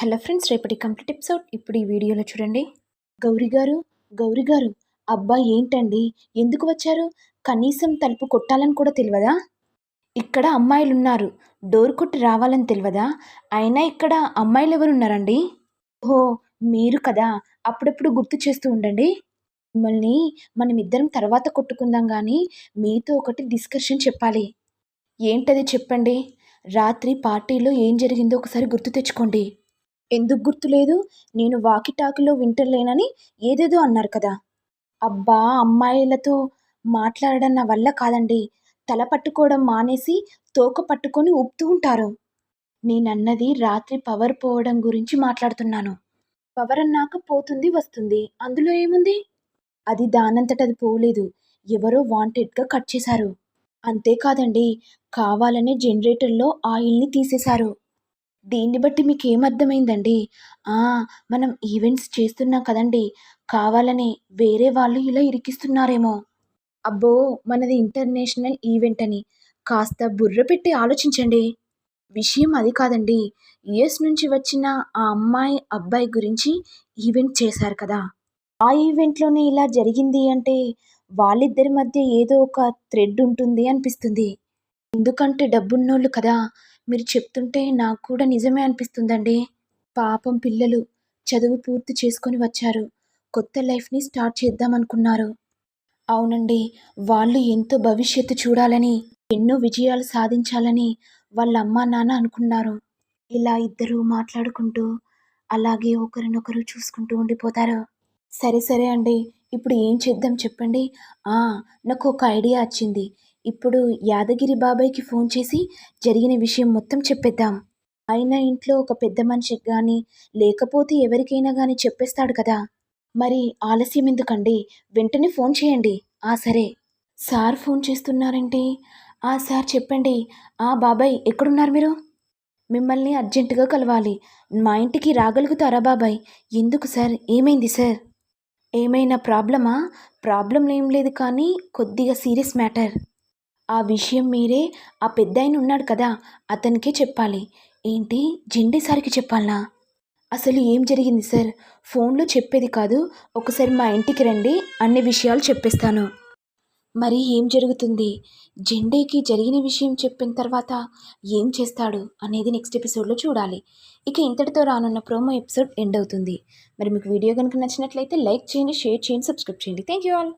Hello friends రేపటి complete episode. ఇప్పుడు ఈ వీడియోలో చూడండి. గౌరీ గారు గౌరీ గారు అబ్బా ఏంటండి? ఎందుకు వచ్చారు? కనీసం తలుపు కొట్టాలని కూడా తెలియదా ఇక్కడ అమ్మాయిలు ఉన్నారు డోర్ కొట్టి రావాలని తెలియదా అయినా ఇక్కడ అమ్మాయిలు ఎవరు ఉన్నారండి ఓహో మీరు కదా. అప్పుడప్పుడు గుర్తు చేస్తూ ఉండండి. మిమ్మల్ని మనం ఇద్దరం తర్వాత కొట్టుకుందాం కానీ మీతో ఒకటి డిస్కషన్ చెప్పాలి. ఏంటది చెప్పండి? రాత్రి పార్టీలో ఏం జరిగిందో ఒకసారి గుర్తు తెచ్చుకోండి. ఎందుకు గుర్తులేదు? నేను వాకిటాకిలో వింటలేనని ఏదేదో అన్నారు కదా. అబ్బా అమ్మాయిలతో మాట్లాడడం నా వల్ల కాదండి. తల పట్టుకోవడం మానేసి తోక పట్టుకొని ఊపుతూ ఉంటారు. నేనన్నది రాత్రి పవర్ పోవడం గురించి మాట్లాడుతున్నాను. పవర్ అన్నాక పోతుంది వస్తుంది. అందులో ఏముంది? అది దానంతట అది పోలేదు. ఎవరో వాంటెడ్గా కట్ చేశారు. అంతేకాదండి కావాలనే జనరేటర్లో ఆయిల్ని తీసేశారు. దీన్ని బట్టి మీకు ఏమర్థమైందండి ఆ మనం ఈవెంట్స్ చేస్తున్నాం కదండి. కావాలని వేరే వాళ్ళు ఇలా ఇరికిస్తున్నారేమో. అబ్బో మనది ఇంటర్నేషనల్ ఈవెంట్ అని. కాస్త బుర్ర పెట్టి ఆలోచించండి. విషయం అది కాదండి. యుఎస్ నుంచి వచ్చిన ఆ అమ్మాయి అబ్బాయి గురించి ఈవెంట్ చేశారు కదా. ఆ ఈవెంట్లోనే ఇలా జరిగింది అంటే వాళ్ళిద్దరి మధ్య ఏదో ఒక థ్రెడ్ ఉంటుంది అనిపిస్తుంది. ఎందుకంటే డబ్బున్నోళ్ళు కదా? మీరు చెప్తుంటే నాకు కూడా నిజమే అనిపిస్తుందండి. పాపం పిల్లలు చదువు పూర్తి చేసుకొని వచ్చారు. కొత్త లైఫ్ని స్టార్ట్ చేద్దామనుకున్నారు. అవునండి. వాళ్ళు ఎంతో భవిష్యత్తు చూడాలని ఎన్నో విజయాలు సాధించాలని వాళ్ళ అమ్మా నాన్న అనుకున్నారు. ఇలా ఇద్దరు మాట్లాడుకుంటూ అలాగే ఒకరినొకరు చూసుకుంటూ ఉండిపోతారు. సరే సరే అండి. ఇప్పుడు ఏం చేద్దాం చెప్పండి? నాకు ఒక ఐడియా వచ్చింది. ఇప్పుడు యాదగిరి బాబాయ్కి ఫోన్ చేసి జరిగిన విషయం మొత్తం చెప్పేద్దాం. ఆయన ఇంట్లో ఒక పెద్ద మనిషికి కానీ లేకపోతే ఎవరికైనా కానీ చెప్పేస్తాడు కదా. మరి ఆలస్యం ఎందుకండి? వెంటనే ఫోన్ చేయండి. ఆ సరే. సార్ ఫోన్ చేస్తున్నారంటే? ఆ సార్ చెప్పండి. ఆ బాబాయ్ ఎక్కడున్నారు మీరు? మిమ్మల్ని అర్జెంటుగా కలవాలి. మా ఇంటికి రాగలుగుతారా బాబాయ్? ఎందుకు సార్? ఏమైంది సార్? ఏమైనా ప్రాబ్లమా? ప్రాబ్లం ఏం లేదు కానీ కొద్దిగా సీరియస్ మ్యాటర్. ఆ విషయం మీరే ఆ పెద్ద ఆయన ఉన్నాడు కదా అతనికే చెప్పాలి. ఏంటి? జెండే సార్కి చెప్పాలనా? అసలు ఏం జరిగింది సార్? ఫోన్లో చెప్పేది కాదు ఒకసారి మా ఇంటికి రండి అన్ని విషయాలు చెప్పేస్తాను. మరి ఏం జరుగుతుంది? జెండేకి జరిగిన విషయం చెప్పిన తర్వాత ఏం చేస్తాడు అనేది నెక్స్ట్ ఎపిసోడ్లో చూడాలి. ఇక ఇంతటితో రానున్న ప్రోమో ఎపిసోడ్ ఎండ్ అవుతుంది. మరి మీకు వీడియో కనుక నచ్చినట్లయితే లైక్ చేయండి షేర్ చేయండి సబ్స్క్రైబ్ చేయండి. Thank you all.